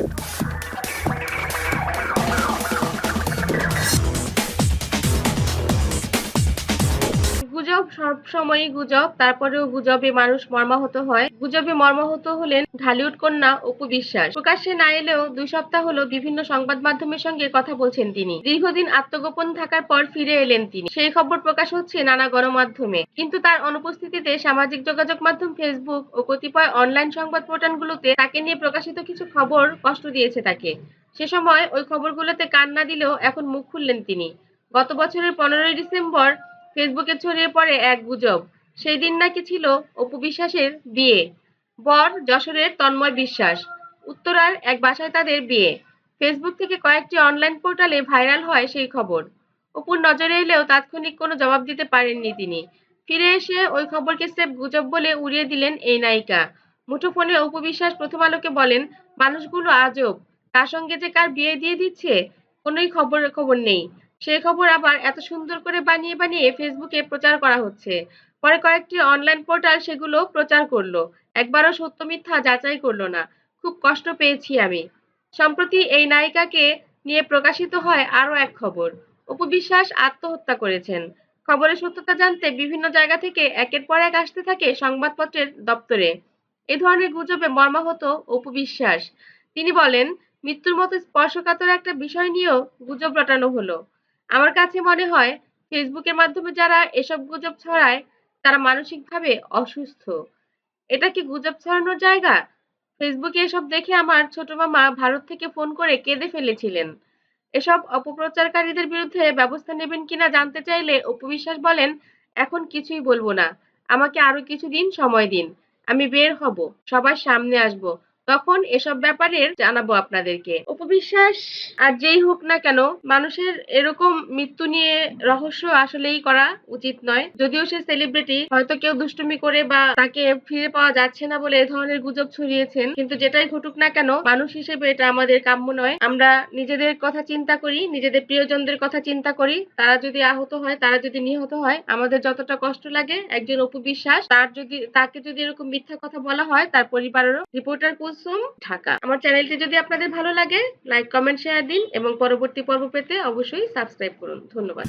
Thank you. গুজব সবসময়ই গুজব, তারপরেও গুজবে মানুষ মর্মাহত হয়। গুজবে মর্মাহত হলেন ঢালিউড কন্যা অপু বিশ্বাস। প্রকাশ্যে না এলেও দুই সপ্তাহ হলো বিভিন্ন সংবাদ মাধ্যমের সঙ্গে কথা বলছেন তিনি। দীর্ঘদিন আত্মগোপন থাকার পর ফিরে এলেন তিনি। সেই খবর প্রকাশ হচ্ছে নানা গণমাধ্যমে। কিন্তু তার অনুপস্থিতিতে সামাজিক যোগাযোগ মাধ্যম ফেসবুক ও কতিপয় অনলাইন সংবাদ পোর্টালগুলোতে তাকে নিয়ে প্রকাশিত কিছু খবর কষ্ট দিয়েছে তাকে। সে সময় ওই খবরগুলোতে কান না দিলেও এখন মুখ খুললেন তিনি। গত বছরের পনেরোই ডিসেম্বর ফেসবুকে ছড়িয়ে পড়ে এক গুজব। সেই দিন নাকি ছিল অপু বিশ্বাসের বিয়ে। বর যশোরের তন্ময় বিশ্বাস। উত্তরার এক বাসায় তাদের বিয়ে। ফেসবুক থেকে কয়েকটি অনলাইন পোর্টালে ভাইরাল হয় সেই খবর। অপুর নজরে এলেও তাৎক্ষণিক কোনো জবাব দিতে পারেননি তিনি। ফিরে এসে ওই খবরকে স্রেফ গুজব বলে উড়িয়ে দিলেন এই নায়িকা। মুঠোফোনে অপু বিশ্বাস প্রথম আলোকে বলেন, মানুষগুলো আজব। তার সঙ্গে যে কার বিয়ে দিয়ে দিচ্ছে, কোনোই খবর খবর নেই। সেই খবর আবার এত সুন্দর করে বানিয়ে বানিয়ে ফেসবুকে প্রচার করা হচ্ছে। পরে কয়েকটি অনলাইন পোর্টাল সেগুলো প্রচার করল। একবারও সত্য মিথ্যা যাচাই করল না। খুব কষ্ট পেয়েছি আমি। সম্প্রতি এই নায়িকাকে নিয়ে প্রকাশিত হয় আরও এক খবর। অপু বিশ্বাস আত্মহত্যা করেছেন। খবরের সত্যতা জানতে বিভিন্ন জায়গা থেকে একের পর এক আসতে থাকে সংবাদপত্রের দপ্তরে। এ ধরনের গুজবে মর্মাহত অপু বিশ্বাস। তিনি বলেন, মৃত্যুর মতো স্পর্শকাতর একটা বিষয় নিয়েও গুজব রটানো হলো। আমার কাছে মনে হয় ফেসবুকের মাধ্যমে যারা এসব গুজব ছড়ায়, তারা মানসিকভাবে অসুস্থ। এটা কি গুজব ছড়ানোর জায়গা? ফেসবুকে এসব দেখে আমার ছোট মামা ভারত থেকে ফোন করে কেঁদে ফেলেছিলেন। এসব অপপ্রচারকারীদের বিরুদ্ধে ব্যবস্থা নেবেন কিনা জানতে চাইলে উপবিশ্বাস বলেন, এখন কিছুই বলব না। আমাকে আরও কিছুদিন সময় দিন। আমি বের হব। সবার সামনে আসব। তখন এসব ব্যাপারে জানাব আপনাদেরকে। উপবিশ্বাস আর যেই হোক না কেন, মানুষের এরকম মৃত্যু নিয়ে রহস্য আসলেই করা উচিত নয়। যদিও সে সেলিব্রিটি হয়তো কেউ দুষ্টুমি করে বা তাকে ফিরে পাওয়া যাচ্ছে না বলে এ ধরনের গুজব ছড়িয়েছেন। কিন্তু যেটাই ঘটুক না কেন, মানুষ হিসেবে এটা আমাদের কাম্য নয়। আমরা নিজেদের কথা চিন্তা করি, নিজেদের প্রিয়জনদের কথা চিন্তা করি। তারা যদি আহত হয়, তারা যদি নিহত হয়, আমাদের যতটা কষ্ট লাগে, একজন অপু বিশ্বাস তার যদি, তাকে যদি এরকম মিথ্যা কথা বলা হয়, তার পরিবারেরও রিপোর্টার কুলসুম ঢাকা। আমার চ্যানেলটি যদি আপনাদের ভালো লাগে, লাইক, কমেন্ট, শেয়ার দিন এবং পরবর্তী পর্ব পেতে অবশ্যই সাবস্ক্রাইব করুন। ধন্যবাদ।